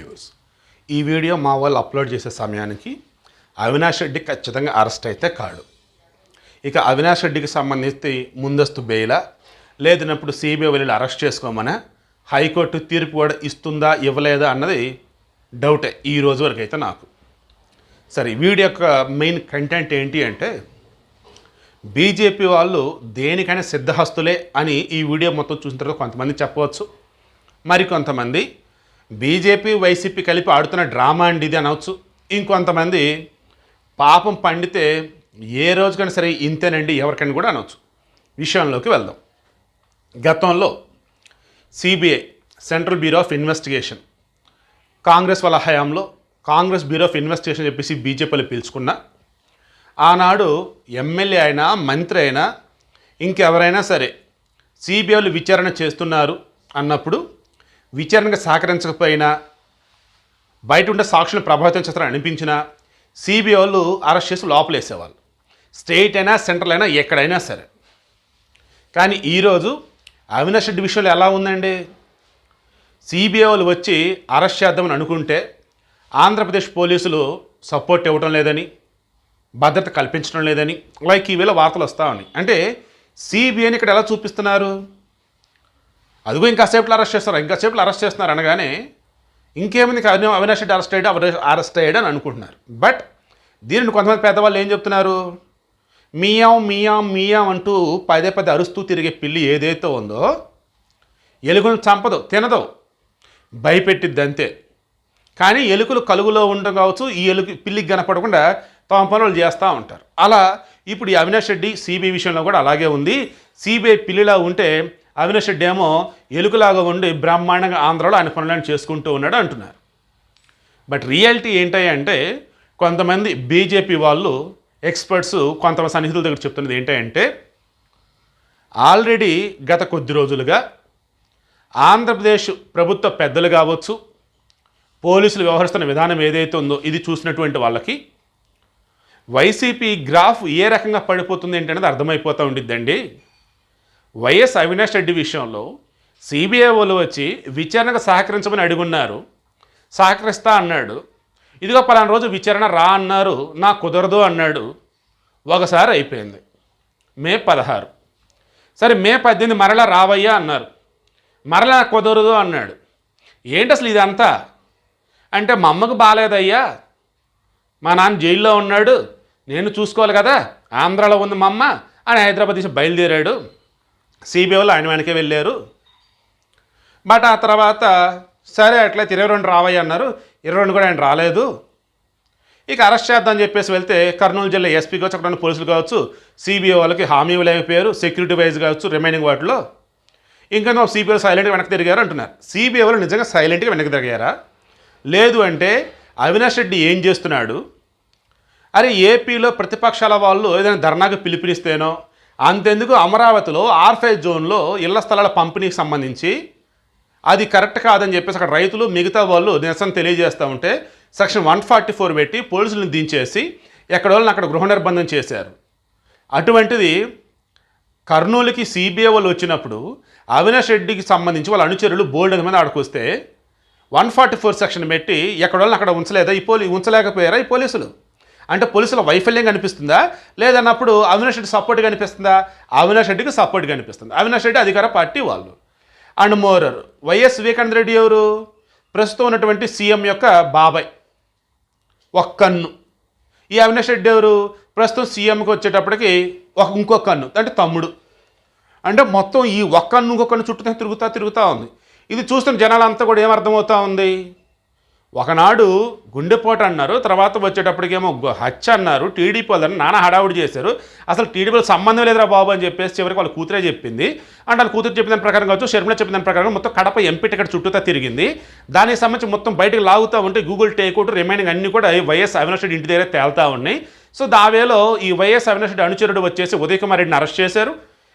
News ఈ video మా వాళ్ళు అప్లోడ్ చేసే సమయానికి అవినాష్ రెడ్డి ఖచ్చితంగా అరెస్ట్ అయితే కాడు. ఇక అవినాష్ రెడ్డికి సంబంధించి ముందస్తు బెయిలా లేదన్నప్పుడు సిబిఐ వెళ్ళి అరెస్ట్ చేసుకోమన హైకోర్టు తీర్పు కూడా ఇస్తుందా ఇవ్వలేదా అన్నది డౌటే ఈ రోజు వరకు అయితే నాకు. సరే వీడియో యొక్క మెయిన్ కంటెంట్ ఏంటి అంటే బీజేపీ వాళ్ళు దేనికైనా సిద్ధహస్తులే అని ఈ వీడియో మొత్తం చూసిన తర్వాత కొంతమంది చెప్పవచ్చు. మరి కొంతమంది బీజేపీ వైసీపీ కలిపి ఆడుతున్న డ్రామా అండి ఇది అనవచ్చు. ఇంకొంతమంది పాపం పండితే ఏ రోజుకైనా సరే ఇంతేనండి ఎవరికైనా కూడా అనవచ్చు. విషయంలోకి వెళ్దాం. గతంలో CBI central bureau of investigation Congress వాళ్ళ హయాంలో కాంగ్రెస్ బ్యూరో ఆఫ్ ఇన్వెస్టిగేషన్ చెప్పేసి బీజేపీలో పిలుచుకున్న ఆనాడు ఎమ్మెల్యే అయినా మంత్రి అయినా ఇంకెవరైనా సరే సిబిఐలు విచారణ చేస్తున్నారు అన్నప్పుడు విచారణకు సహకరించకపోయినా బయట ఉండే సాక్షులను ప్రభావితం చేస్తారని అనిపించినా సిబిఐ వాళ్ళు అరెస్ట్ చేసి లోపలేసేవాళ్ళు. స్టేట్ అయినా సెంట్రల్ అయినా ఎక్కడైనా సరే. కానీ ఈరోజు అవినాష్ రెడ్డి విషయంలో ఎలా ఉందండి? సిబిఐ వాళ్ళు వచ్చి అరెస్ట్ చేద్దామని అనుకుంటే ఆంధ్రప్రదేశ్ పోలీసులు సపోర్ట్ ఇవ్వడం లేదని భద్రత కల్పించడం లేదని లైక్ ఈవేళ వార్తలు వస్తా ఉన్నాయి. అంటే సిబిఐని ఇక్కడ ఎలా చూపిస్తున్నారు? అదిగో ఇంకా సేపులో అరెస్ట్ చేస్తారు ఇంకా సేపులో అరెస్ట్ చేస్తున్నారు అనగానే ఇంకేముంది అవినాష్ రెడ్డి అరెస్ట్ అయ్యాడు అరెస్ట్ అయ్యాడు అని అనుకుంటున్నారు. బట్ దీనిని కొంతమంది పెద్దవాళ్ళు ఏం చెప్తున్నారు? మియాం మియాం మియాం అంటూ పదే పదే అరుస్తూ తిరిగే పిల్లి ఏదైతే ఉందో ఎలుగును చంపదు తినదు. భయపెట్టిద్ది అంతే. కానీ ఎలుకలు కలుగులో ఉండడం కావచ్చు ఈ ఎలుగు పిల్లికి కనపడకుండా తమ పనులు చేస్తూ ఉంటారు. అలా ఇప్పుడు ఈ అవినాష్ రెడ్డి సిబిఐ విషయంలో కూడా అలాగే ఉంది. సిబిఐ పిల్లిలా ఉంటే అవినాష్ రెడ్డి ఏమో ఎలుకలాగా ఉండి బ్రహ్మాండంగా ఆంధ్రలో ఆయన పనులను చేసుకుంటూ ఉన్నాడు అంటున్నారు. బట్ రియాలిటీ ఏంటంటే కొంతమంది బీజేపీ వాళ్ళు ఎక్స్పర్ట్స్ కొంతమంది సన్నిహితుల దగ్గర చెప్తున్నది ఏంటంటే ఆల్రెడీ గత కొద్ది రోజులుగా ఆంధ్రప్రదేశ్ ప్రభుత్వ పెద్దలు కావచ్చు పోలీసులు వ్యవహరిస్తున్న విధానం ఏదైతే ఉందో ఇది చూసినటువంటి వాళ్ళకి వైసీపీ గ్రాఫ్ ఏ రకంగా పడిపోతుంది ఏంటనేది అర్థమైపోతూ ఉండిద్దండి. వైఎస్ అవినాష్ రెడ్డి విషయంలో సిబిఐ వాళ్ళు వచ్చి విచారణకు సహకరించమని అడుగున్నారు. సహకరిస్తా అన్నాడు. ఇదిగో పలానా రోజు విచారణ రా అన్నారు. నా కుదరదు అన్నాడు. ఒకసారి అయిపోయింది. మే పదహారు. సరే మే పద్దెనిమిది మరలా రావయ్యా అన్నారు. మరలా కుదరదు అన్నాడు. ఏంటి అసలు ఇదంతా? అంటే మా అమ్మకు బాగాలేదయ్యా మా నాన్న జైల్లో ఉన్నాడు. నేను చూసుకోవాలి కదా. ఆంధ్రాలో ఉంది మా అమ్మ అని హైదరాబాద్ నుంచి బయలుదేరాడు. సిబిఐ వాళ్ళు ఆయన వెనకే వెళ్ళారు. బట్ ఆ తర్వాత సరే అట్లయితే ఇరవై రెండు రావయ్య అన్నారు. ఇరవై రెండు కూడా ఆయన రాలేదు. ఇక అరెస్ట్ చేద్దామని చెప్పేసి వెళ్తే కర్నూలు జిల్లా ఎస్పీ కావచ్చు అక్కడ పోలీసులు కావచ్చు సిబిఐ వాళ్ళకి హామీ లేకపోయారు సెక్యూరిటీ వైజ్ కావచ్చు రిమైనింగ్ వాటిలో. ఇంకా సిబిఐ సైలెంట్గా వెనక్కి తిరిగారు అంటున్నారు. సిబిఐ వాళ్ళు నిజంగా సైలెంట్గా వెనక్కి తిరిగారా? లేదు అంటే అవినాష్ రెడ్డి ఏం చేస్తున్నాడు? అరే ఏపీలో ప్రతిపక్షాల వాళ్ళు ఏదైనా ధర్నాకు పిలుపునిస్తేనో అంతెందుకు అమరావతిలో ఆర్ఫైజ్ జోన్లో ఇళ్ళ స్థలాల పంపిణీకి సంబంధించి అది కరెక్ట్ కాదని చెప్పేసి అక్కడ రైతులు మిగతా వాళ్ళు నిరసన తెలియజేస్తూ ఉంటే సెక్షన్ వన్ ఫార్టీ ఫోర్ పెట్టి పోలీసులను దించేసి ఎక్కడ వాళ్ళని అక్కడ గృహ నిర్బంధం చేశారు. అటువంటిది కర్నూలుకి సిబిఐ వాళ్ళు వచ్చినప్పుడు అవినాష్ రెడ్డికి సంబంధించి వాళ్ళ అనుచరులు బోల్డ్ మంది ఆడుకొస్తే వన్ ఫార్టీ ఫోర్ సెక్షన్ పెట్టి ఎక్కడ వాళ్ళని అక్కడ ఉంచలేదా? ఈ పోలీ ఉంచలేకపోయారా ఈ పోలీసులు? అంటే పోలీసుల వైఫల్యం కనిపిస్తుందా? లేదన్నప్పుడు అవినాష్ రెడ్డి సపోర్ట్ కనిపిస్తుందా? అవినాష్ రెడ్డికి సపోర్ట్ కనిపిస్తుంది. అవినాష్ రెడ్డి అధికార పార్టీ వాళ్ళు. And murderer YS Vivekananda Reddy ఎవరు? ప్రస్తుతం ఉన్నటువంటి సీఎం యొక్క బాబాయ్. ఒక్కన్ను ఈ అవినాష్ రెడ్డి ఎవరు? ప్రస్తుతం సీఎంకి వచ్చేటప్పటికి ఒక ఇంకొక కన్ను అంటే తమ్ముడు. అంటే మొత్తం ఈ ఒక్కన్ను ఇంకొకన్ను చుట్టూ తిరుగుతా తిరుగుతూ ఉంది. ఇది చూస్తున్న జనాలంతా కూడా ఏమర్థమవుతా ఉంది? ఒకనాడు గుండెపోటు అన్నారు తర్వాత వచ్చేటప్పటికేమో హత్య అన్నారు టీడీపీ వాళ్ళని నానా హడావుడి చేశారు. అసలు టీడీపీలో సంబంధం లేదురా బాబు అని చెప్పేసి చివరికి వాళ్ళ కూతురే చెప్పింది. అంటే వాళ్ళ కూతురు చెప్పిన ప్రకారం కావచ్చు షర్మిల చెప్పిన ప్రకారం మొత్తం కడప ఎంపీ టికెట్ చుట్టూతా తిరిగింది. దానికి సంబంధించి మొత్తం బయటకు లాగుతూ ఉంటే గూగుల్ టేక్అవుట్ రిమైనింగ్ అన్నీ కూడా వైఎస్ అవినాష్ రెడ్డి ఇంటి దగ్గర తేలుతూ ఉన్నాయి. సో దావేలో ఈ వైఎస్ అవినాష్ రెడ్డి అనుచరుడు వచ్చేసి ఉదయ్ కుమార్ రెడ్డిని అరెస్ట్ చేశారు.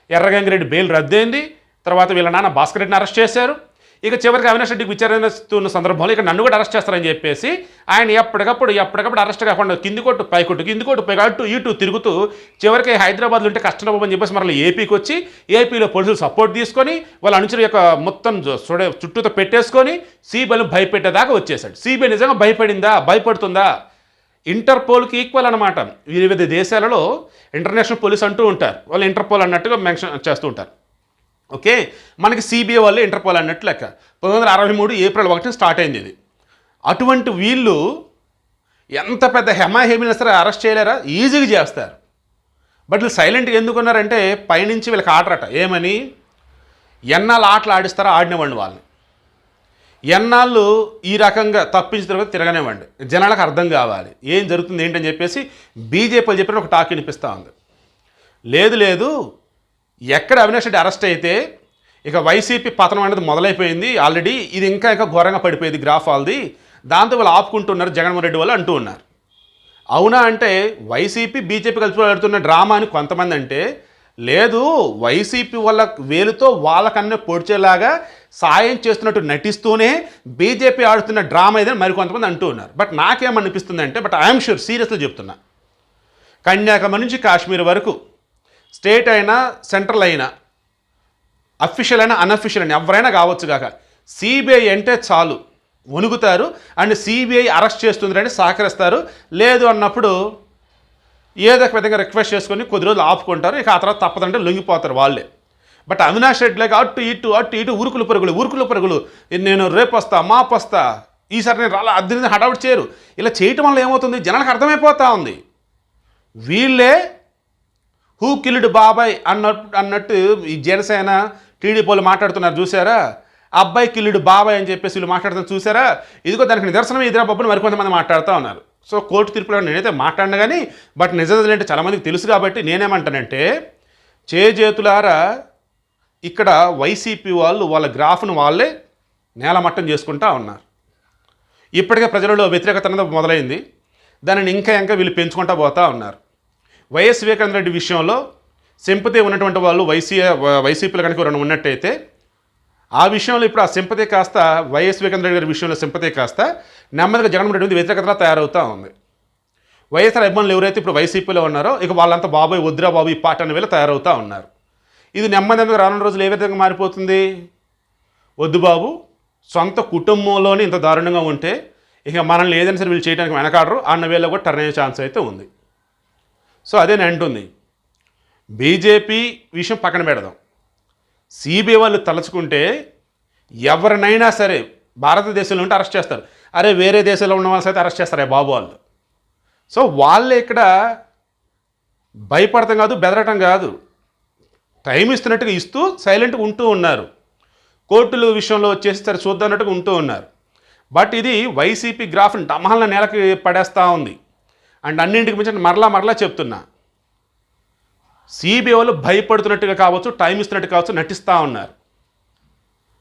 ఎర్రగంగిరెడ్డి బెయిల్ రద్దయింది. తర్వాత వీళ్ళ నాన్న భాస్కర్ రెడ్డిని అరెస్ట్ చేశారు. ఇక చివరికి అవినాష్ రెడ్డికి విచారిస్తున్న సందర్భంలో ఇక నన్ను కూడా అరెస్ట్ చేస్తారని చెప్పేసి ఆయన ఎప్పటికప్పుడు ఎప్పటికప్పుడు అరెస్ట్ కాకుండా కింది కొట్టు పైకొట్టు కింది కొట్టు పై అటు ఇటు తిరుగుతూ చివరికి హైదరాబాద్లో ఉంటే కష్టం అని చెప్పేసి మరలా ఏపీకి వచ్చి ఏపీలో పోలీసులు సపోర్ట్ తీసుకొని వాళ్ళ అనుచరు యొక్క మొత్తం జు- చూడ చుట్టూతో పెట్టేసుకొని సిబిఐని భయపెట్టేదాకా వచ్చేసాడు సిబిఐ నిజంగా భయపడిందా? భయపడుతుందా? ఇంటర్పోల్కి ఈక్వల్ అనమాట వివిధ దేశాలలో ఇంటర్నేషనల్ పోలీస్ అంటూ ఉంటారు. వాళ్ళు ఇంటర్పోల్ అన్నట్టుగా మెన్షన్ చేస్తూ ఉంటారు. ఓకే? మనకి సిబిఐ వాళ్ళు ఇంటర్పోల్ అన్నట్టు లెక్క. పంతొమ్మిది వందల అరవై మూడు ఏప్రిల్ ఒకటి స్టార్ట్ అయింది ఇది. అటువంటి వీళ్ళు ఎంత పెద్ద హెమాహేమిన సరే అరెస్ట్ చేయలేరా? ఈజీగా చేస్తారు. బట్ వీళ్ళు సైలెంట్గా ఎందుకున్నారంటే పైనుంచి వీళ్ళకి ఆటరట ఏమని? ఎన్నాళ్ళు ఆటలు ఆడిస్తారో? ఆడినవ్వండి వాళ్ళని. ఎన్నాళ్ళు ఈ రకంగా తప్పించిన తర్వాత తిరగనివ్వండి. జనాలకు అర్థం కావాలి. ఏం జరుగుతుంది ఏంటని చెప్పేసి బీజేపీ చెప్పిన ఒక టాక్ వినిపిస్తూ ఉంది. లేదు లేదు. ఎక్కడ అవినాష్ రెడ్డి అరెస్ట్ అయితే ఇక వైసీపీ పతనం అనేది మొదలైపోయింది ఆల్రెడీ. ఇది ఇంకా ఇంకా ఘోరంగా పడిపోయింది గ్రాఫ్ ఆల్ది. దాంతో వాళ్ళు ఆపుకుంటున్నారు జగన్మోహన్ రెడ్డి వాళ్ళు అంటూ ఉన్నారు. అవునా అంటే వైసీపీ బీజేపీ కలిసి ఆడుతున్న డ్రామా అని కొంతమంది అంటే లేదు వైసీపీ వాళ్ళ వేలుతో వాళ్ళకన్నా పొడిచేలాగా సాయం చేస్తున్నట్టు నటిస్తూనే బీజేపీ ఆడుతున్న డ్రామా ఇదని మరి కొంతమంది అంటూ ఉన్నారు. బట్ నాకేమనిపిస్తుంది అంటే బట్ ఐఎమ్ షూర్ సీరియస్గా చెప్తున్నా. కన్యాకుమారి నుంచి కాశ్మీర్ వరకు స్టేట్ అయినా సెంట్రల్ అయినా అఫీషియల్ అయినా అన్అఫీషియల్ అయినా ఎవరైనా కావచ్చు కాక సిబిఐ అంటే చాలు. వణుకుతారు అండ్ సిబిఐ అరెస్ట్ చేస్తుందని సహకరిస్తారు. లేదు అన్నప్పుడు ఏదో ఒక విధంగా రిక్వెస్ట్ చేసుకొని కొద్ది రోజులు ఆపుకుంటారు. ఇక ఆ తర్వాత తప్పదంటే లొంగిపోతారు వాళ్ళే. బట్ అవినాష్ రెడ్డిలాగా అటు ఇటు అటు ఇటు ఉరుకులు పరుగులు ఉరుకులు పరుగులు నేను రేపు వస్తా మాపు వస్తా ఈసారి నేను రాలా అద్దరిని హడావుడి చేయరు. ఇలా చేయటం వల్ల ఏమవుతుంది? జనాలకు అర్థమైపోతా ఉంది. వీళ్ళే హూ కిల్డ్ బాబాయ్ అన్నట్టు అన్నట్టు ఈ జనసేన టీడీపీ వాళ్ళు మాట్లాడుతున్నారు చూసారా అబ్బాయి కిల్లుడు బాబాయ్ అని చెప్పేసి వీళ్ళు మాట్లాడుతున్న చూసారా ఇదిగో దానికి నిదర్శనం ఎదురా బాబుని మరికొంతమంది మాట్లాడుతూ ఉన్నారు. సో కోర్టు తీర్పులో నేనైతే మాట్లాడిన కానీ బట్ నిజం చాలామందికి తెలుసు కాబట్టి నేనేమంటానంటే చేజేతులారా ఇక్కడ వైసీపీ వాళ్ళు వాళ్ళ గ్రాఫ్ను వాళ్ళే నేలమట్టం చేసుకుంటా ఉన్నారు. ఇప్పటికే ప్రజలలో వ్యతిరేకత అనేది మొదలైంది. దానిని ఇంకా ఇంకా వీళ్ళు పెంచుకుంటా పోతా ఉన్నారు. వైఎస్ వివేకానంద రెడ్డి విషయంలో సింపతి ఉన్నటువంటి వాళ్ళు వైసీ వైసీపీలో కనుక రెండు ఉన్నట్టయితే ఆ విషయంలో ఇప్పుడు ఆ సింపతి కాస్త వైఎస్ వివేకానంద రెడ్డి గారి విషయంలో సింపతి కాస్త నెమ్మదిగా జగన్మోహన్ రెడ్డి వ్యతిరేకతలా తయారవుతూ ఉంది. వైఎస్ఆర్ అభిమానులు ఎవరైతే ఇప్పుడు వైసీపీలో ఉన్నారో ఇక వాళ్ళంతా బాబోయ్ వద్దురా బాబు ఈ పాట అనే వేళ తయారవుతూ ఉన్నారు. ఇది నెమ్మది నెమ్మదిగా రానున్న రోజులు ఏ విధంగా మారిపోతుంది? వద్దు బాబు సొంత కుటుంబంలోనే ఇంత దారుణంగా ఉంటే ఇక మనల్ని ఏదైనా సరే వీళ్ళు చేయడానికి వెనకాడరు అన్న వేళ కూడా టర్న్ అయ్యే ఛాన్స్ అయితే ఉంది. సో అదే నేను అంటుంది. బీజేపీ విషయం పక్కన పెడదాం. సిబిఐ వాళ్ళు తలుచుకుంటే ఎవరినైనా సరే భారతదేశంలో ఉంటే అరెస్ట్ చేస్తారు. అరే వేరే దేశంలో ఉన్న వాళ్ళు అయితే అరెస్ట్ చేస్తారే బాబు వాళ్ళు. సో వాళ్ళే ఇక్కడ భయపడటం కాదు బెదరటం కాదు. టైం ఇస్తున్నట్టుగా ఇస్తూ సైలెంట్గా ఉంటూ ఉన్నారు. కోర్టుల విషయంలో వచ్చేసి సరే చూద్దన్నట్టుగా ఉంటూ ఉన్నారు. బట్ ఇది వైసీపీ గ్రాఫ్ని డమహల్న నేలకి పడేస్తూ ఉంది. అండ్ అన్నింటికి మించి మరలా మరలా చెప్తున్నా. సిబిఐ వాళ్ళు భయపడుతున్నట్టుగా కావచ్చు టైం ఇస్తున్నట్టు కావచ్చు నటిస్తూ ఉన్నారు.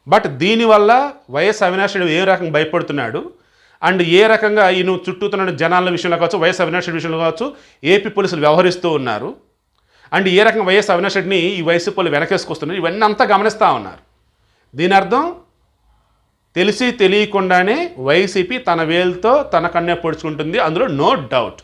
బట్ దీనివల్ల వైఎస్ అవినాష్ రెడ్డి ఏ రకంగా భయపడుతున్నాడు? అండ్ ఏ రకంగా ఈయన చుట్టూతున్న జనాల విషయంలో కావచ్చు వైఎస్ అవినాష్ రెడ్డి విషయంలో కావచ్చు ఏపీ పోలీసులు వ్యవహరిస్తూ ఉన్నారు. అండ్ ఏ రకంగా వైఎస్ అవినాష్ రెడ్డిని ఈ వైసీపీ వాళ్ళు వెనకేసుకొస్తున్నారు ఇవన్నీ అంతా గమనిస్తూ ఉన్నారు. దీని అర్థం? తెలిసి తెలియకుండానే వైసీపీ తన వేలుతో తన కన్నే పొడుచుకుంటుంది అందులో నో డౌట్.